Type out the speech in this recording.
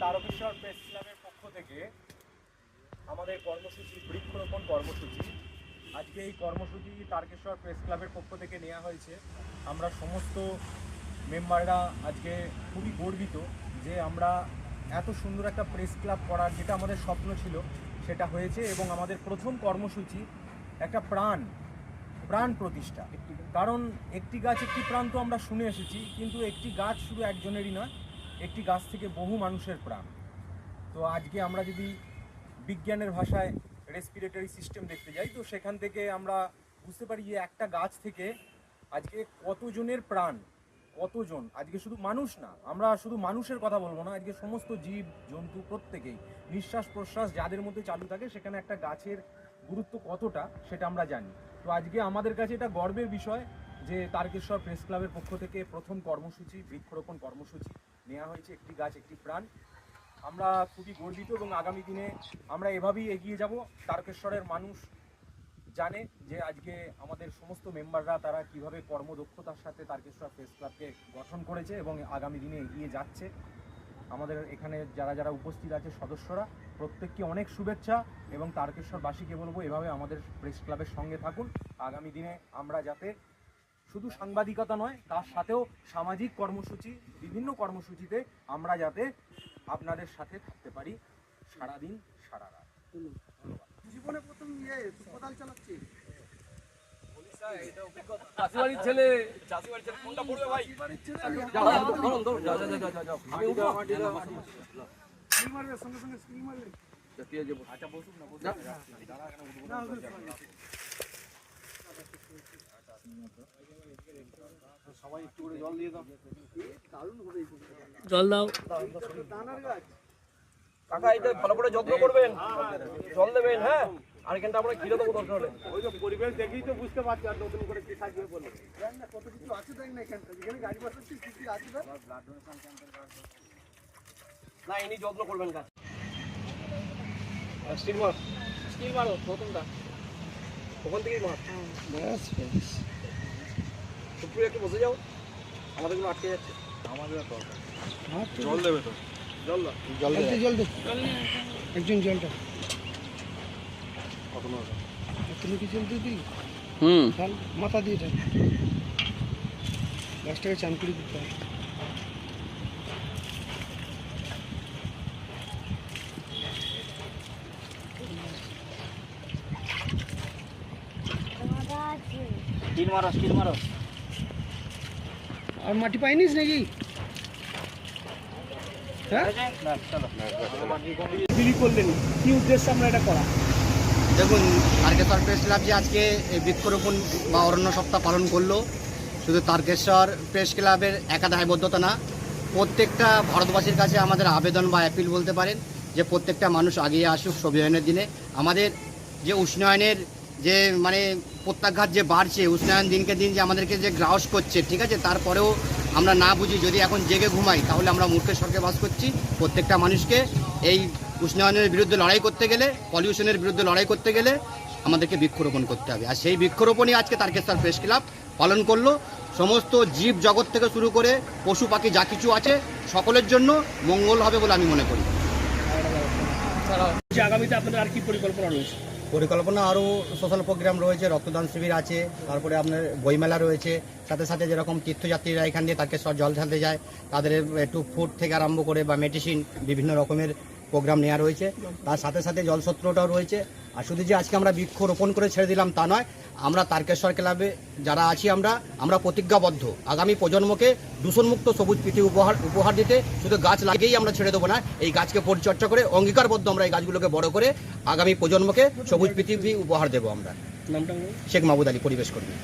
Tarakeswar press ক্লাবের পক্ষ থেকে আমাদের কর্মসূচি, বৃক্ষরোপণ কর্মসূচি। আজকে এই কর্মসূচি তারকেশ্বর প্রেস ক্লাবের পক্ষ থেকে নেওয়া হয়েছে। আমরা সমস্ত মেম্বাররা আজকে খুবই গর্বিত যে আমরা এত সুন্দর একটা প্রেস ক্লাব করার যেটা আমাদের স্বপ্ন ছিল, সেটা হয়েছে এবং আমাদের প্রথম কর্মসূচি একটা প্রাণ প্রাণ প্রতিষ্ঠা। কারণ একটি গাছ একটি প্রাণ তো আমরা শুনে এসেছি, কিন্তু একটি গাছ শুধু একজনেরই নয় একটি গাছ থেকে বহু মানুষের প্রাণ। তো আজকে আমরা যদি বিজ্ঞানের ভাষায় রেসপিরেটরি সিস্টেম দেখতে যাই, তো সেখান থেকে আমরা বুঝতে পারি যে একটা গাছ থেকে আজকে কতজনের প্রাণ, কতজন? আজকে শুধু মানুষ না, আমরা শুধু মানুষের কথা বলব না, আজকে সমস্ত জীব, জন্তু প্রত্যেকেই, নিঃশ্বাস প্রশ্বাস যাদের মধ্যে চালু থাকে, সেখানে একটা গাছের গুরুত্ব কতটা সেটা আমরা জানি। তো আজকে আমাদের কাছে এটা গর্বের বিষয় যে তারকেশ্বর প্রেস ক্লাবের পক্ষ থেকে প্রথম কর্মসূচি, বৃক্ষরোপণ কর্মসূচি নেওয়া হয়েছে একটি গাছ, একটি প্রাণ। আমরা খুবই গর্বিত এবং আগামী দিনে আমরা এভাবেই এগিয়ে যাব। তারকেশ্বরের মানুষ জানে যে আজকে আমাদের সমস্ত মেম্বাররা তারা কীভাবে কর্মদক্ষতার সাথে তারকেশ্বর প্রেস ক্লাবকে গঠন করেছে এবং আগামী দিনে এগিয়ে যাচ্ছে। আমাদের এখানে যারা যারা উপস্থিত আছে সদস্যরা, প্রত্যেককে অনেক শুভেচ্ছা এবং তারকেশ্বরবাসীকে বলব এভাবে আমাদের প্রেস ক্লাবের সঙ্গে থাকুন। আগামী দিনে আমরা যাতে শুধু সাংবাদিকতা নয় তার সাথেও সামাজিক কর্মসূচি বিভিন্ন কর্মসূচিতে আমরা যাতে আপনাদের সাথে থাকতে পারি সারাদিন সারা রাত জীবনে প্রথম ইয়ে কোদাল চালাচ্ছি ছেলে ছেলে কোনটা পড়বে ভাই বাড়ির ছেলে যাও, ধরুন, ধরুন, যাও, যাও, যাও, যাও, যাও। আমি উঠবো? স্কিল মারবে সঙ্গে সঙ্গে। আচ্ছা বসুন না বসুন যা। না ওদের সঙ্গে। সবাই একটু করে জল দিয়ে দাও। কাকা এটা ভালো করে যত্ন করবেন জল দেবেন হ্যাঁ? আর এখানটা আমরা ঘিরে দেবো দরকার হলে ওই তো পরিবেশ দেখেই তো বুঝতে পারছি আর নতুন করে কি সাজিয়ে বলে। না কত কিছু আছে দেখ না এখানটা যেখানে গাড়ি বসাচ্ছিস কি কি আছে না ইনি যত্ন করবেন গাছ স্টিল মার স্টিল মারো প্রথমটা। ওখান থেকেই মাছ ব্যাস ব্যাস একটু একটু বসে যাও। আমাদেরগুলো আটকে যাচ্ছে। আমাদের দরকার জল জল দেবে তো। জল না জল দে। জল দে। একজন জলটা কত তুমি কি জল দিলি হুম। মাথা দিয়ে গাছটাকে চান করে দিতে হবে। স্টিল মারো স্টিল মারো। আর মাটি পাইনিস নাকি? হ্যাঁ? বিলি করলেন। কি উদ্দেশ্যে আমরা এটা করা? দেখুন তারকেশ্বর প্রেস ক্লাব যে আজকে এই বৃক্ষরোপণ বা অরণ্য সপ্তাহ পালন করল শুধু তারকেশ্বর প্রেস ক্লাবের একা দায়বদ্ধতা না প্রত্যেকটা ভারতবাসীর কাছে আমাদের আবেদন বা অ্যাপিল বলতে পারেন যে প্রত্যেকটা মানুষ আগিয়ে আসুক সবিনয়ের দিনে। আমাদের যে উষ্ণায়নের যে মানে প্রত্যাঘাত যে বাড়ছে, উষ্ণায়ন দিনকে দিন যে আমাদেরকে যে গ্রাস করছে, ঠিক আছে? তারপরেও আমরা না বুঝি, যদি এখন জেগে ঘুমাই, তাহলে আমরা মূর্খের স্বর্গে বাস করছি। প্রত্যেকটা মানুষকে এই উষ্ণায়নের বিরুদ্ধে লড়াই করতে গেলে, পলিউশনের বিরুদ্ধে লড়াই করতে গেলে আমাদেরকে বৃক্ষরোপণ করতে হবে। আর সেই বৃক্ষরোপণই আজকে তারকেশ্বর প্রেস ক্লাব পালন করল। সমস্ত জীব জগৎ থেকে শুরু করে পশু পাখি যা কিছু আছে, সকলের জন্য মঙ্গল হবে বলে আমি মনে করি। আগামীতে আপনাদের আর কি পরিকল্পনা রয়েছে? পরিকল্পনা আরও সোশ্যাল প্রোগ্রাম রয়েছে, রক্তদান শিবির আছে, তারপরে আপনার বইমেলা রয়েছে, সাথে সাথে যেরকম তীর্থযাত্রীরা এখান দিয়ে তাকে জল ঢালতে যায়, তাদের একটু ফুড থেকে আরম্ভ করে বা মেডিসিন বিভিন্ন রকমের প্রোগ্রাম নেওয়া রয়েছে। তার সাথে সাথে জলসত্রটাও রয়েছে। আর শুধু যে আজকে আমরা বৃক্ষ রোপণ করে ছেড়ে দিলাম তা নয় আমরা তারকেশ্বর ক্লাবে যারা আছি আমরা আমরা প্রতিজ্ঞাবদ্ধ। আগামী প্রজন্মকে দূষণমুক্ত সবুজ পৃথিবী উপহার উপহার দিতে শুধু গাছ লাগিয়েই আমরা ছেড়ে দেবো না এই গাছকে পরিচর্যা করে অঙ্গীকারবদ্ধ আমরা এই গাছগুলোকে বড় করে আগামী প্রজন্মকে সবুজ পৃথিবী উপহার দেবো আমরা। নামটা শেখ মাহবুদ আলী পরিবেশ কর্মী।